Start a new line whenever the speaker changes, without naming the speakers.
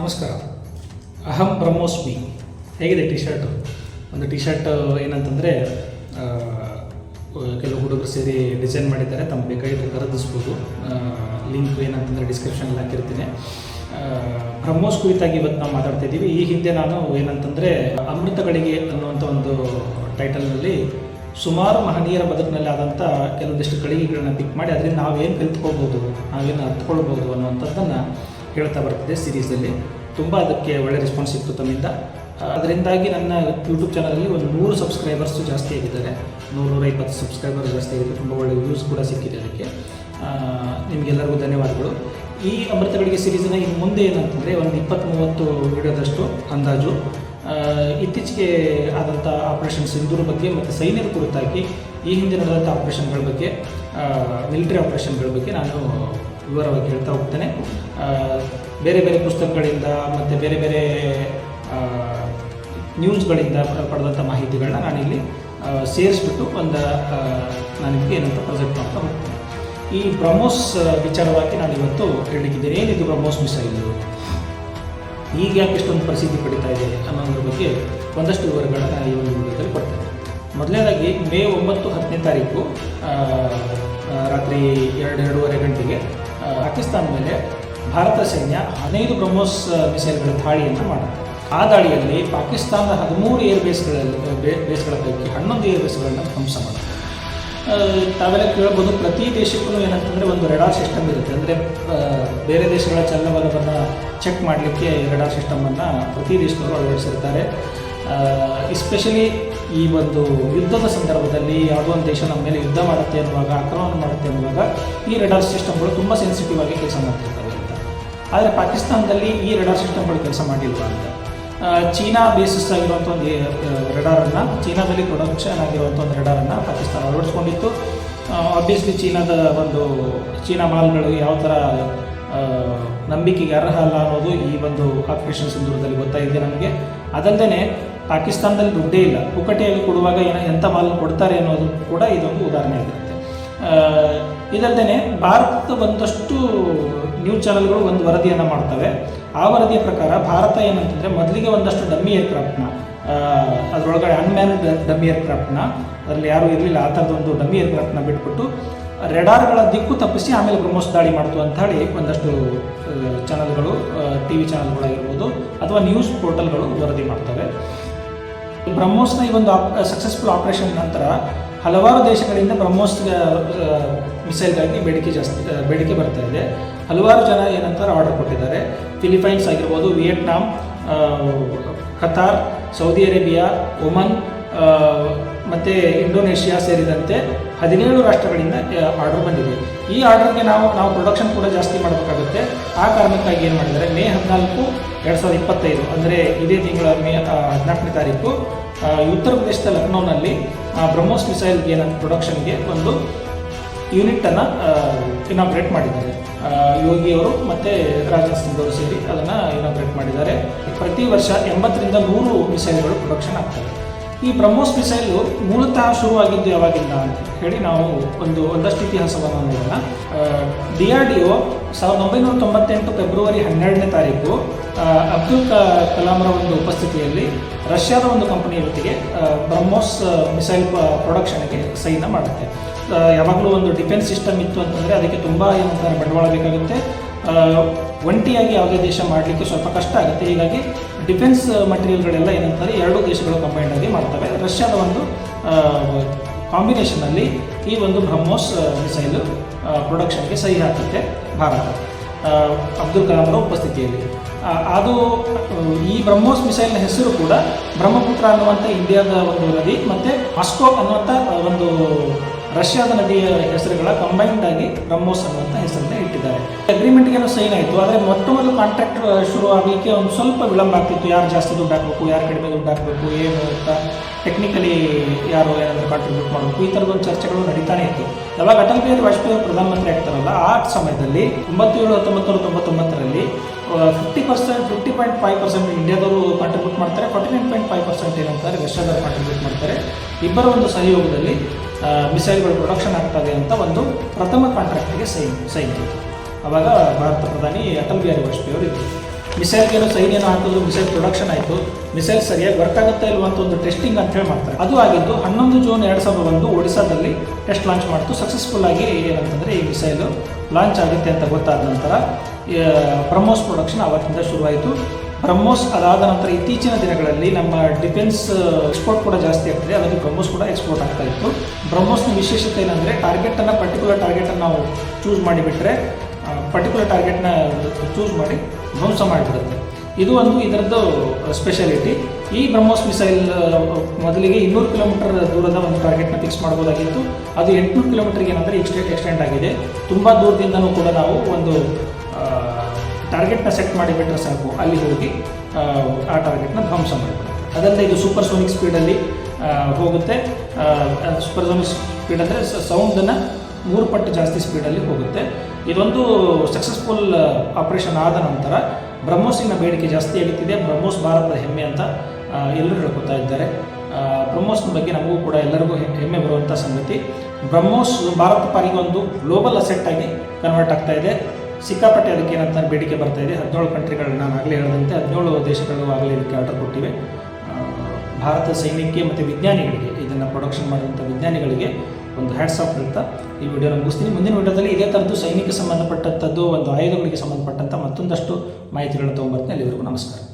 ನಮಸ್ಕಾರ. ಅಹಂ ಬ್ರಹ್ಮೋಸ್ಮಿ. ಹೇಗಿದೆ ಟಿ ಶರ್ಟು ಒಂದು ಟಿ ಶರ್ಟ್ ಏನಂತಂದರೆ ಕೆಲವು ಹುಡುಗರು ಸೇರಿ ಡಿಸೈನ್ ಮಾಡಿದ್ದಾರೆ. ತಮ್ಮ ಬೇಕಾಗಿದ್ದರೆ ಖರೀದಿಸ್ಬೋದು. ಲಿಂಕ್ ಏನಂತಂದರೆ ಡಿಸ್ಕ್ರಿಪ್ಷನಲ್ಲಿ ಹಾಕಿರ್ತೀನಿ. ಬ್ರಹ್ಮೋಸ್ ಕುರಿತಾಗಿ ಇವತ್ತು ನಾವು ಮಾತಾಡ್ತಾ ಇದ್ದೀವಿ. ಈ ಹಿಂದೆ ನಾನು ಏನಂತಂದರೆ, ಅಮೃತಗಳಿಗೆ ಅನ್ನುವಂಥ ಒಂದು ಟೈಟಲ್ನಲ್ಲಿ ಸುಮಾರು ಮಹನೀಯರ ಬದುಕಿನಲ್ಲಿ ಆದಂಥ ಕೆಲವೊಂದಿಷ್ಟು ಗಳಿಗೆಗಳನ್ನ ಪಿಕ್ ಮಾಡಿ, ಅದರಿಂದ ನಾವೇನು ಕಲಿತ್ಕೊಳ್ಬೋದು, ನಾವೇನು ಅರ್ಥಕೊಳ್ಬೋದು ಅನ್ನುವಂಥದ್ದನ್ನು ಹೇಳ್ತಾ ಬರ್ತಿದೆ ಸೀರೀಸಲ್ಲಿ ತುಂಬ ಅದಕ್ಕೆ ಒಳ್ಳೆ ರೆಸ್ಪಾನ್ಸ್ ಸಿಕ್ತು ತಮ್ಮಿಂದ. ಅದರಿಂದಾಗಿ ನನ್ನ ಯೂಟ್ಯೂಬ್ ಚಾನಲಲ್ಲಿ ಒಂದು ನೂರು ಸಬ್ಸ್ಕ್ರೈಬರ್ಸು ಜಾಸ್ತಿ ಆಗಿದ್ದಾರೆ. ನೂರು ಇಪ್ಪತ್ತು ಸಬ್ಸ್ಕ್ರೈಬರ್ ಜಾಸ್ತಿ ಆಗಿದೆ ತುಂಬ ಒಳ್ಳೆ ವ್ಯೂಸ್ ಕೂಡ ಸಿಕ್ಕಿದೆ ಅದಕ್ಕೆ. ನಿಮಗೆಲ್ಲರಿಗೂ ಧನ್ಯವಾದಗಳು. ಈ ಅಮೃತಗಳಿಗೆ ಸೀರೀಸನ್ನು ಇನ್ನು ಮುಂದೆ ಏನಂತಂದರೆ ಒಂದು ಇಪ್ಪತ್ತು ಮೂವತ್ತು ವಿಡಿಯೋದಷ್ಟು ಅಂದಾಜು. ಇತ್ತೀಚೆಗೆ ಆದಂಥ ಆಪರೇಷನ್ ಸಿಂಧೂರ್ ಬಗ್ಗೆ ಮತ್ತು ಸೈನ್ಯದ ಕುರಿತಾಗಿ ಈ ಹಿಂದೆ ನಡೆದಂಥ ಆಪರೇಷನ್ಗಳ ಬಗ್ಗೆ ಮಿಲಿಟರಿ ಆಪರೇಷನ್ಗಳ ಬಗ್ಗೆ ನಾನು ವಿವರವಾಗಿ ಹೇಳ್ತಾ ಹೋಗ್ತೇನೆ. ಬೇರೆ ಬೇರೆ ಪುಸ್ತಕಗಳಿಂದ ಮತ್ತು ಬೇರೆ ಬೇರೆ ನ್ಯೂಸ್ಗಳಿಂದ ಪಡೆದಂಥ ಮಾಹಿತಿಗಳನ್ನ ನಾನಿಲ್ಲಿ ಸೇರಿಸ್ಬಿಟ್ಟು ಒಂದು ನನಗೆ ಏನಂತ ಪ್ರೆಸೆಂಟ್ ಮಾಡ್ತಾ ಹೋಗ್ತೇನೆ. ಈ ಬ್ರಹ್ಮೋಸ್ ವಿಚಾರವಾಗಿ ನಾನು ಇವತ್ತು ಹೇಳಲಿಕ್ಕಿದ್ದೇನೆ ಏನಿದು ಬ್ರಹ್ಮೋಸ್ ಮಿಸೈಲು ಈಗ ಯಾಕೆ ಇಷ್ಟೊಂದು ಪ್ರಸಿದ್ಧಿ ಪಡಿತಾ ಇದೆ ಅನ್ನೋದ್ರ ಬಗ್ಗೆ ಒಂದಷ್ಟು ವಿವರಗಳನ್ನು ಈ ಒಂದು ವಿಡಿಯೋದಲ್ಲಿ ಕೊಡ್ತೇನೆ. ಮೊದಲನೇದಾಗಿ, ಮೇ ಒಂಬತ್ತು ಹತ್ತನೇ ತಾರೀಕು ರಾತ್ರಿ ಎರಡು, ಎರಡೂವರೆ ಗಂಟೆಗೆ ಪಾಕಿಸ್ತಾನ ಮೇಲೆ ಭಾರತ ಸೈನ್ಯ ಹದಿನೈದು ಬ್ರಹ್ಮೋಸ್ ಮಿಸೈಲ್ಗಳ ದಾಳಿಯನ್ನು ಮಾಡುತ್ತೆ ಆ ದಾಳಿಯಲ್ಲಿ ಪಾಕಿಸ್ತಾನದ ಹದಿಮೂರು ಏರ್ ಬೇಸ್ಗಳಲ್ಲಿ ಬೇಸ್ಗಳ ಪೈಕಿ ಹನ್ನೊಂದು ಏರ್ ಬೇಸ್ಗಳನ್ನು ಧ್ವಂಸ ಮಾಡುತ್ತೆ ತಾವೆಲ್ಲ ಕೇಳ್ಬೋದು, ಪ್ರತಿ ದೇಶಕ್ಕೂ ಏನಂತಂದರೆ ಒಂದು ರೆಡಾರ್ ಸಿಸ್ಟಮ್ ಇರುತ್ತೆ. ಅಂದರೆ ಬೇರೆ ದೇಶಗಳ ಚಲನವಲನವನ್ನು ಚೆಕ್ ಮಾಡಲಿಕ್ಕೆ ರೆಡಾರ್ ಸಿಸ್ಟಮನ್ನು ಪ್ರತಿ ದೇಶದವರು ಅಳವಡಿಸಿರ್ತಾರೆ. ಎಸ್ಪೆಷಲಿ ಈ ಒಂದು ಯುದ್ಧದ ಸಂದರ್ಭದಲ್ಲಿ ಯಾವುದೋ ಒಂದು ದೇಶ ನಮ್ಮ ಮೇಲೆ ಯುದ್ಧ ಮಾಡುತ್ತೆ ಅನ್ನುವಾಗ, ಆಕ್ರಮಣ ಮಾಡುತ್ತೆ ಅನ್ನುವಾಗ ಈ ರೆಡಾರ್ ಸಿಸ್ಟಮ್ಗಳು ತುಂಬ ಸೆನ್ಸಿಟಿವ್ ಆಗಿ ಕೆಲಸ ಮಾಡ್ತಿರ್ತವೆ ಅಂತ. ಆದರೆ ಪಾಕಿಸ್ತಾನದಲ್ಲಿ ಈ ರೆಡಾರ್ ಸಿಸ್ಟಮ್ಗಳು ಕೆಲಸ ಮಾಡಿಲ್ವಾ ಅಂತ? ಚೀನಾ ಬೇಸಿಸ್ ಆಗಿರುವಂಥ ಒಂದು ರೆಡಾರನ್ನು ಚೀನಾದಲ್ಲಿ ಪ್ರೊಡಕ್ಷನ್ ಆಗಿರುವಂಥ ಒಂದು ರೆಡಾರನ್ನು ಪಾಕಿಸ್ತಾನ ಅಳವಡಿಸ್ಕೊಂಡಿತ್ತು. ಆಬ್ವಿಯಸ್ಲಿ ಚೀನಾದ ಒಂದು, ಚೀನಾ ಮಾಲ್ಗಳು ಯಾವ ಥರ ನಂಬಿಕೆಗೆ ಅರ್ಹ ಅಲ್ಲ ಅನ್ನೋದು ಈ ಒಂದು ಆಪರೇಷನ್ ಸಂದರ್ಭದಲ್ಲಿ ಗೊತ್ತಾಗಿದೆ ನಮಗೆ. ಅದಲ್ಲದೆ ಪಾಕಿಸ್ತಾನದಲ್ಲಿ ದುಡ್ಡೇ ಇಲ್ಲ. ಪುಕಟೆಯಲ್ಲಿ ಕೊಡುವಾಗ ಏನೋ ಎಂಥ ಮಾಲ್ ಕೊಡ್ತಾರೆ ಅನ್ನೋದು ಕೂಡ ಇದೊಂದು ಉದಾಹರಣೆ ಆಗಿರುತ್ತೆ. ಇದಲ್ಲದೆ ಭಾರತದ ಒಂದಷ್ಟು ನ್ಯೂಸ್ ಚಾನೆಲ್ಗಳು ಒಂದು ವರದಿಯನ್ನು ಮಾಡ್ತವೆ. ಆ ವರದಿಯ ಪ್ರಕಾರ ಭಾರತ ಏನಂತಂದರೆ ಮೊದಲಿಗೆ ಒಂದಷ್ಟು ಡಮ್ಮಿ ಏರ್ಕ್ರಾಫ್ಟ್ನ ಅದರೊಳಗಡೆ ಅನ್ಮ್ಯಾನ್ಡ್ ಡಮ್ಮಿ ಏರ್ಕ್ರಾಫ್ಟ್ನ, ಅದರಲ್ಲಿ ಯಾರೂ ಇರಲಿಲ್ಲ. ಆ ಥರದೊಂದು ಡಮ್ಮಿ ಏರ್ಕ್ರಾಫ್ಟ್ನ ಬಿಟ್ಬಿಟ್ಟು ರೆಡಾರ್ಗಳ ದಿಕ್ಕು ತಪ್ಪಿಸಿ ಆಮೇಲೆ ಬ್ರಹ್ಮೋಸ್ ದಾಳಿ ಮಾಡ್ತು ಅಂತ ಹೇಳಿ ಒಂದಷ್ಟು ಚಾನಲ್ಗಳು ಟಿ ವಿ ಚಾನಲ್ಗಳಾಗಿರ್ಬೋದು ಅಥವಾ ನ್ಯೂಸ್ ಪೋರ್ಟಲ್ಗಳು ವರದಿ ಮಾಡ್ತವೆ. ಬ್ರಹ್ಮೋಸ್ನ ಈ ಒಂದು ಸಕ್ಸಸ್ಫುಲ್ ಆಪರೇಷನ್ ನಂತರ ಹಲವಾರು ದೇಶಗಳಿಂದ ಬ್ರಹ್ಮೋಸ್ ಮಿಸೈಲ್ಗಾಗಿ ಬೇಡಿಕೆ ಜಾಸ್ತಿ ಬೇಡಿಕೆ ಬರ್ತಾ ಇದೆ. ಹಲವಾರು ಜನ ಏನಂತಾರೆ ಆರ್ಡರ್ ಕೊಟ್ಟಿದ್ದಾರೆ. ಫಿಲಿಪೈನ್ಸ್ ಆಗಿರ್ಬೋದು, Vietnam Qatar Saudi Arabia, Oman ಮತ್ತು ಇಂಡೋನೇಷ್ಯಾ ಸೇರಿದಂತೆ ಹದಿನೇಳು ರಾಷ್ಟ್ರಗಳಿಂದ ಆರ್ಡರ್ ಬಂದಿದೆ. ಈ ಆರ್ಡರ್ಗೆ ನಾವು ನಾವು ಪ್ರೊಡಕ್ಷನ್ ಕೂಡ ಜಾಸ್ತಿ ಮಾಡಬೇಕಾಗುತ್ತೆ. ಆ ಕಾರಣಕ್ಕಾಗಿ ಏನು ಮಾಡಿದರೆ ಮೇ ಹದಿನಾಲ್ಕು, ಎರಡು ಸಾವಿರದ ಇಪ್ಪತ್ತೈದು, ಅಂದರೆ ಇದೇ ತಿಂಗಳ ಮೇ ಹದಿನಾಲ್ಕನೇ ತಾರೀಕು ಉತ್ತರ ಪ್ರದೇಶದ ಲಕ್ನೋನಲ್ಲಿ ಬ್ರಹ್ಮೋಸ್ ಮಿಸೈಲ್ ಏನ ಪ್ರೊಡಕ್ಷನ್ಗೆ ಒಂದು ಯೂನಿಟನ್ನು ಇನಾಗ್ರೇಟ್ ಮಾಡಿದ್ದಾರೆ. ಯೋಗಿಯವರು ಮತ್ತು ರಾಜನಾಥ್ ಸಿಂಗ್ ಅವರು ಸೇರಿ ಅದನ್ನು ಇನಾಗ್ರೇಟ್ ಮಾಡಿದ್ದಾರೆ. ಪ್ರತಿ ವರ್ಷ ಎಂಬತ್ತರಿಂದ ನೂರು ಮಿಸೈಲ್ಗಳು ಪ್ರೊಡಕ್ಷನ್ ಆಗ್ತವೆ. ಈ ಬ್ರಹ್ಮೋಸ್ ಮಿಸೈಲು ಮೂಲತಃ ಶುರುವಾಗಿದ್ದು ಯಾವಾಗಿಂದ ಅಂತ ಹೇಳಿ ನಾವು ಒಂದು ಒಂದಷ್ಟು ಇತಿಹಾಸವನ್ನು ನೋಡೋಣ. ಡಿ ಆರ್ ಡಿ ಒ ಸಾವಿರದ ಒಂಬೈನೂರ ತೊಂಬತ್ತೆಂಟು ಫೆಬ್ರವರಿ ಹನ್ನೆರಡನೇ ತಾರೀಕು ಅಬ್ದುಲ್ ಕಲಾಂರ ಒಂದು ಉಪಸ್ಥಿತಿಯಲ್ಲಿ ರಷ್ಯಾದ ಒಂದು ಕಂಪನಿಯ ಜೊತೆಗೆ ಬ್ರಹ್ಮೋಸ್ ಮಿಸೈಲ್ ಪ್ರೊಡಕ್ಷನ್ಗೆ ಸೈನ್ ಮಾಡುತ್ತೆ. ಯಾವಾಗಲೂ ಒಂದು ಡಿಫೆನ್ಸ್ ಸಿಸ್ಟಮ್ ಇತ್ತು ಅಂತಂದರೆ ಅದಕ್ಕೆ ತುಂಬ ಏನಂತಾರೆ, ಬಂಡವಾಳ ಬೇಕಾಗುತ್ತೆ. ಒಂಟಿಯಾಗಿ ಯಾವುದೇ ದೇಶ ಮಾಡಲಿಕ್ಕೆ ಸ್ವಲ್ಪ ಕಷ್ಟ ಆಗುತ್ತೆ. ಹೀಗಾಗಿ ಡಿಫೆನ್ಸ್ ಮಟೀರಿಯಲ್ಗಳೆಲ್ಲ ಏನಂತಾರೆ, ಎರಡು ದೇಶಗಳು ಕಂಬೈಂಡ್ ಆಗಿ ಮಾಡ್ತವೆ. ರಷ್ಯಾದ ಒಂದು ಕಾಂಬಿನೇಷನಲ್ಲಿ ಈ ಒಂದು ಬ್ರಹ್ಮೋಸ್ ಮಿಸೈಲು ಪ್ರೊಡಕ್ಷನ್ಗೆ ಸಹಿ ಹಾಕುತ್ತೆ ಭಾರತ. ಅಬ್ದುಲ್ ಕಲಾಂರ ಉಪಸ್ಥಿತಿಯಲ್ಲಿ. ಅದು, ಈ ಬ್ರಹ್ಮೋಸ್ ಮಿಸೈಲ್ನ ಹೆಸರು ಕೂಡ ಬ್ರಹ್ಮಪುತ್ರ ಅನ್ನುವಂಥ ಇಂಡಿಯಾದ ಒಂದು ನದಿ ಮತ್ತು ಮಾಸ್ಕೋ ಅನ್ನುವಂಥ ಒಂದು ರಷ್ಯಾದ ನದಿಯ ಹೆಸರುಗಳ ಕಂಬೈನ್ಡ್ ಆಗಿ ಬ್ರಹ್ಮೋಸ್ ಅನ್ನುವಂಥ ಹೆಸರನ್ನ ಇಟ್ಟಿದ್ದಾರೆ. ಅಗ್ರಿಮೆಂಟ್ಗೆ ಏನೋ ಸೈನ್ ಆಯಿತು. ಆದರೆ ಮೊಟ್ಟ ಮೊದಲು ಕಾಂಟ್ರಾಕ್ಟ್ ಶುರು ಆಗಲಿಕ್ಕೆ ಒಂದು ಸ್ವಲ್ಪ ವಿಳಂಬ ಆಗ್ತಿತ್ತು. ಯಾರು ಜಾಸ್ತಿ ದುಡ್ಡು ಹಾಕಬೇಕು, ಯಾರು ಕಡಿಮೆ ದುಡ್ಡು ಹಾಕಬೇಕು, ಏನು ಅಂತ ಟೆಕ್ನಿಕಲಿ ಯಾರು ಏನಾದರೂ ಕಾಂಟ್ರಿಬ್ಯೂಟ್ ಮಾಡಬೇಕು. ಈ ಥರದ ಒಂದು ಚರ್ಚೆಗಳು ನಡೀತಾನೆ ಇತ್ತು. ಯಾವಾಗ ಅಟಲ್ ಬಿಹಾರಿ ವಾಜಪೇಯಿ ಅವರು ಪ್ರಧಾನಮಂತ್ರಿ ಆಗ್ತಾರಲ್ಲ, ಆ ಸಮಯದಲ್ಲಿ ಒಂಬತ್ತೇಳು, ಹತ್ತೊಂಬತ್ತು ನೂರ ತೊಂಬತ್ತೊಂಬತ್ತರಲ್ಲಿ fifty percent fifty point five percent ಇಂಡಿಯಾದವರು ಕಾಂಟ್ರಿಬ್ಯೂಟ್ ಮಾಡ್ತಾರೆ forty nine point five percent ಏನಂತಾರೆ ರಷ್ಯಾದವರು ಕಾಂಟ್ರಿಬ್ಯೂಟ್ ಮಾಡ್ತಾರೆ. ಇಬ್ಬರ ಒಂದು ಸಹಯೋಗದಲ್ಲಿ ಮಿಸೈಲ್ಗಳು ಪ್ರೊಡಕ್ಷನ್ ಆಗ್ತದೆ ಅಂತ ಒಂದು ಪ್ರಥಮ ಕಾಂಟ್ರಾಕ್ಟ್ಗೆ ಸೈನ್ ಸೈನ್ ಅವಾಗ ಭಾರತ ಪ್ರಧಾನಿ ಅಟಲ್ ಬಿಹಾರಿ ವಾಜಪೇಯಿ ಅವರು ಇದ್ದರು. ಮಿಸೈಲ್ಗೇನು ಸೈನ್ ಏನೋ ಹಾಕಿದ್ರು ಮಿಸೈಲ್ ಪ್ರೊಡಕ್ಷನ್ ಆಯಿತು. ಮಿಸೈಲ್ ಸರಿಯಾಗಿ ವರ್ಕ್ ಇಲ್ವಾ ಅಂತ ಒಂದು ಟೆಸ್ಟಿಂಗ್ ಅಂತ ಹೇಳಿ ಮಾಡ್ತಾರೆ. ಅದು ಆಗಿದ್ದು ಹನ್ನೊಂದು ಜೂನ್ ಎರಡು ಸಾವಿರದ ಒಂದು ಒಡಿಸಾದಲ್ಲಿ ಟೆಸ್ಟ್ ಲಾಂಚ್ ಮಾಡ್ತು. ಸಕ್ಸಸ್ಫುಲ್ ಆಗಿ ಏನಂತಂದರೆ ಈ ಮಿಸೈಲು ಲಾಂಚ್ ಆಗುತ್ತೆ ಅಂತ ಗೊತ್ತಾದ ನಂತರ ಬ್ರಹ್ಮೋಸ್ ಪ್ರೊಡಕ್ಷನ್ ಅವತ್ತಿಂದ ಶುರುವಾಯಿತು. ಬ್ರಹ್ಮೋಸ್ ಅದಾದ ನಂತರ ಇತ್ತೀಚಿನ ದಿನಗಳಲ್ಲಿ ನಮ್ಮ ಡಿಫೆನ್ಸ್ ಎಕ್ಸ್ಪೋರ್ಟ್ ಕೂಡ ಜಾಸ್ತಿ ಆಗ್ತದೆ. ಅದರಲ್ಲಿ ಬ್ರಹ್ಮೋಸ್ ಕೂಡ ಎಕ್ಸ್ಪೋರ್ಟ್ ಆಗ್ತಾ ಇತ್ತು. ಬ್ರಹ್ಮೋಸ್ನ ವಿಶೇಷತೆ ಏನಂದರೆ ಟಾರ್ಗೆಟನ್ನು ಪರ್ಟಿಕ್ಯುಲರ್ ಟಾರ್ಗೆಟನ್ನು ನಾವು ಚೂಸ್ ಮಾಡಿಬಿಟ್ರೆ ಪರ್ಟಿಕ್ಯುಲರ್ ಟಾರ್ಗೆಟ್ನ ಚೂಸ್ ಮಾಡಿ ಧ್ವಂಸ ಮಾಡಿಬಿಡುತ್ತೆ. ಇದು ಒಂದು ಇದರದ್ದು ಸ್ಪೆಷಾಲಿಟಿ ಈ ಬ್ರಹ್ಮೋಸ್ ಮಿಸೈಲ್ ಮೊದಲಿಗೆ ಇನ್ನೂರು ಕಿಲೋಮೀಟರ್ ದೂರದ ಒಂದು ಟಾರ್ಗೆಟ್ನ ಫಿಕ್ಸ್ ಮಾಡ್ಬೋದಾಗಿತ್ತು. ಅದು ಎಂಟುನೂರು ಕಿಲೋಮೀಟರ್ಗೆ ಏನಂದರೆ ಎಕ್ಸ್ಟೆಂಟ್ ಎಕ್ಸ್ಟೆಂಡ್ ಆಗಿದೆ. ತುಂಬ ದೂರದಿಂದನೂ ಕೂಡ ನಾವು ಒಂದು ಟಾರ್ಗೆಟ್ನ ಸೆಟ್ ಮಾಡಿಬಿಟ್ರೆ ಸಾಕು. ಅಲ್ಲಿ ಹೋಗಿ ಆ, ಟಾರ್ಗೆಟ್ನ ಧ್ವಂಸ ಮಾಡಿಬಿಡುತ್ತೆ ಅದಲ್ಲದೆ ಇದು ಸೂಪರ್ ಸೋನಿಕ್ ಸ್ಪೀಡಲ್ಲಿ ಹೋಗುತ್ತೆ. ಸೂಪರ್ ಸೋನಿಕ್ ಸ್ಪೀಡ್ ಅಂದರೆ ಸೌಂಡನ್ನು ಮೂರು ಪಟ್ಟು ಜಾಸ್ತಿ ಸ್ಪೀಡಲ್ಲಿ ಹೋಗುತ್ತೆ. ಇದೊಂದು ಸಕ್ಸಸ್ಫುಲ್ ಆಪರೇಷನ್ ಆದ ನಂತರ ಬ್ರಹ್ಮೋಸಿನ ಬೇಡಿಕೆ ಜಾಸ್ತಿ ಆಗುತ್ತಿದೆ ಬ್ರಹ್ಮೋಸ್ ಭಾರತದ ಹೆಮ್ಮೆ ಅಂತ ಎಲ್ಲರೂ ಹೇಳ್ಕೊತಾ ಇದ್ದಾರೆ. ಬ್ರಹ್ಮೋಸ್ನ ಬಗ್ಗೆ ನಮಗೂ ಕೂಡ ಎಲ್ಲರಿಗೂ ಹೆಮ್ಮೆ ಬರುವಂಥ ಸಂಗತಿ. ಬ್ರಹ್ಮೋಸ್ ಭಾರತ ಪಾರಿಗೆ ಒಂದು ಗ್ಲೋಬಲ್ ಅಸೆಟ್ ಆಗಿ ಕನ್ವರ್ಟ್ ಆಗ್ತಾ ಇದೆ. ಸಿಕ್ಕಾಪಟ್ಟೆ ಅದಕ್ಕೆ ಏನಂತ ಬೇಡಿಕೆ ಬರ್ತಾ ಇದೆ. ಹದಿನೇಳು ಕಂಟ್ರಿಗಳು ನಾನು ಆಗಲೇ ಹೇಳಿದಂತೆ ಹದಿನೇಳು ದೇಶಗಳು ಆಗಲೇ ಇದಕ್ಕೆ ಆರ್ಡರ್ ಕೊಟ್ಟಿವೆ. ಭಾರತ ಸೈನ್ಯಕ್ಕೆ ಮತ್ತು ವಿಜ್ಞಾನಿಗಳಿಗೆ, ಇದನ್ನು ಪ್ರೊಡಕ್ಷನ್ ಮಾಡಿದಂಥ ವಿಜ್ಞಾನಿಗಳಿಗೆ ಒಂದು ಹ್ಯಾಟ್ಸ್ ಆಫ್ ಇರ್ತಾ ಈ ವಿಡಿಯೋನ ಮುಗಿಸ್ತೀನಿ. ಮುಂದಿನ ವಿಡಿಯೋದಲ್ಲಿ ಇದೇ ಥರದ್ದು ಸೈನಿಕ ಸಂಬಂಧಪಟ್ಟಂಥದ್ದು ಒಂದು ಆಯುಧಗಳಿಗೆ ಸಂಬಂಧಪಟ್ಟಂಥ ಮತ್ತೊಂದಷ್ಟು ಮಾಹಿತಿಗಳನ್ನು ತೊಗೊಂಬರ್ತೀನಿ ಅಲ್ಲಿವರೆಗೂ ನಮಸ್ಕಾರ.